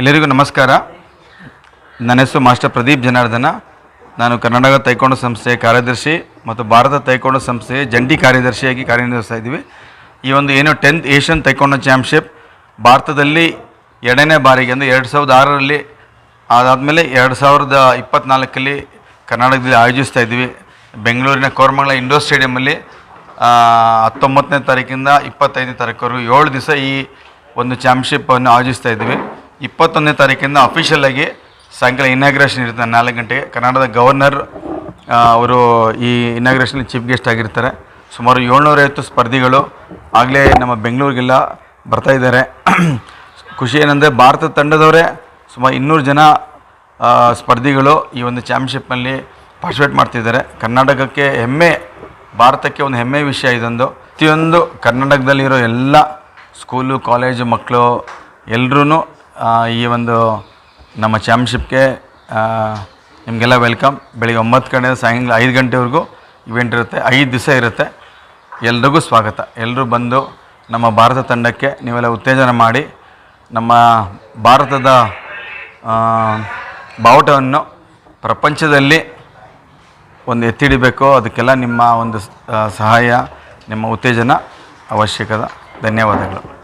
ಎಲ್ಲರಿಗೂ ನಮಸ್ಕಾರ. ನನ್ನ ಹೆಸರು ಮಾಸ್ಟರ್ ಪ್ರದೀಪ್ ಜನಾರ್ದನ. ನಾನು ಕರ್ನಾಟಕ ತೈಕೊಂಡ ಸಂಸ್ಥೆಯ ಕಾರ್ಯದರ್ಶಿ ಮತ್ತು ಭಾರತ ತೈಕೊಂಡ ಸಂಸ್ಥೆಯ ಜಂಟಿ ಕಾರ್ಯದರ್ಶಿಯಾಗಿ ಕಾರ್ಯನಿರ್ವಹಿಸ್ತಾ ಇದ್ದೀವಿ. ಈ ಒಂದು ಏನು ಟೆಂತ್ ಏಷ್ಯನ್ ತೈಕೊಂಡು ಚಾಂಪಿಯನ್ಶಿಪ್ ಭಾರತದಲ್ಲಿ ಎರಡನೇ ಬಾರಿಗೆ ಅಂದರೆ ಎರಡು ಸಾವಿರದ ಆರರಲ್ಲಿ ಅದಾದಮೇಲೆ ಎರಡು ಸಾವಿರದ ಇಪ್ಪತ್ತ್ನಾಲ್ಕಲ್ಲಿ ಕರ್ನಾಟಕದಲ್ಲಿ ಆಯೋಜಿಸ್ತಾ ಇದ್ವಿ ಬೆಂಗಳೂರಿನ ಕೋರಮಂಗಲ ಇಂಡೋರ್ ಸ್ಟೇಡಿಯಮಲ್ಲಿ ಹತ್ತೊಂಬತ್ತನೇ ತಾರೀಕಿಂದ ಇಪ್ಪತ್ತೈದನೇ ತಾರೀಕುವರೆಗೂ ಏಳು ದಿವಸ ಈ ಒಂದು ಚಾಂಪಿಯನ್ಶಿಪ್ಪನ್ನು ಆಯೋಜಿಸ್ತಾ ಇದ್ವಿ ಇಪ್ಪತ್ತೊಂದನೇ ತಾರೀಕಿಂದ ಅಫಿಷಿಯಲ್ ಆಗಿ ಸಾಯಂಕಾಲ ಇನಾಗ್ರೇಷನ್ ಇರುತ್ತೆ. ನಾಲ್ಕು ಗಂಟೆಗೆ ಕರ್ನಾಟಕದ ಗವರ್ನರ್ ಅವರು ಈ ಇನಾಗ್ರೇಷನ್ ಚೀಫ್ ಗೆಸ್ಟ್ ಆಗಿರ್ತಾರೆ. ಸುಮಾರು ಏಳ್ನೂರೈವತ್ತು ಸ್ಪರ್ಧಿಗಳು ಆಗಲೇ ನಮ್ಮ ಬೆಂಗಳೂರಿಗೆಲ್ಲ ಬರ್ತಾ ಇದ್ದಾರೆ. ಖುಷಿ ಏನಂದರೆ ಭಾರತ ತಂಡದವರೇ ಸುಮಾರು ಇನ್ನೂರು ಜನ ಸ್ಪರ್ಧಿಗಳು ಈ ಒಂದು ಚಾಂಪಿಯನ್ಶಿಪ್ನಲ್ಲಿ ಪಾರ್ಟಿಸಿಪೇಟ್ ಮಾಡ್ತಿದ್ದಾರೆ. ಕರ್ನಾಟಕಕ್ಕೆ ಹೆಮ್ಮೆ, ಭಾರತಕ್ಕೆ ಒಂದು ಹೆಮ್ಮೆ ವಿಷಯ ಇದೊಂದು. ಪ್ರತಿಯೊಂದು ಕರ್ನಾಟಕದಲ್ಲಿರೋ ಎಲ್ಲ ಸ್ಕೂಲು ಕಾಲೇಜು ಮಕ್ಕಳು ಎಲ್ಲರೂ ಈ ಒಂದು ನಮ್ಮ ಚಾಂಪಿಯನ್ಶಿಪ್ಗೆ ನಿಮಗೆಲ್ಲ ವೆಲ್ಕಮ್. ಬೆಳಿಗ್ಗೆ ಒಂಬತ್ತು ಗಂಟೆ ಸಾಯಂಕಾಲ ಐದು ಗಂಟೆವರೆಗೂ ಇವೆಂಟ್ ಇರುತ್ತೆ. ಐದು ದಿವಸ ಇರುತ್ತೆ. ಎಲ್ರಿಗೂ ಸ್ವಾಗತ. ಎಲ್ಲರೂ ಬಂದು ನಮ್ಮ ಭಾರತ ತಂಡಕ್ಕೆ ನೀವೆಲ್ಲ ಉತ್ತೇಜನ ಮಾಡಿ ನಮ್ಮ ಭಾರತದ ಬಾವುಟವನ್ನು ಪ್ರಪಂಚದಲ್ಲಿ ಒಂದು ಎತ್ತಿಡಬೇಕು. ಅದಕ್ಕೆಲ್ಲ ನಿಮ್ಮ ಒಂದು ಸಹಾಯ, ನಿಮ್ಮ ಉತ್ತೇಜನ ಅವಶ್ಯಕದ. ಧನ್ಯವಾದಗಳು.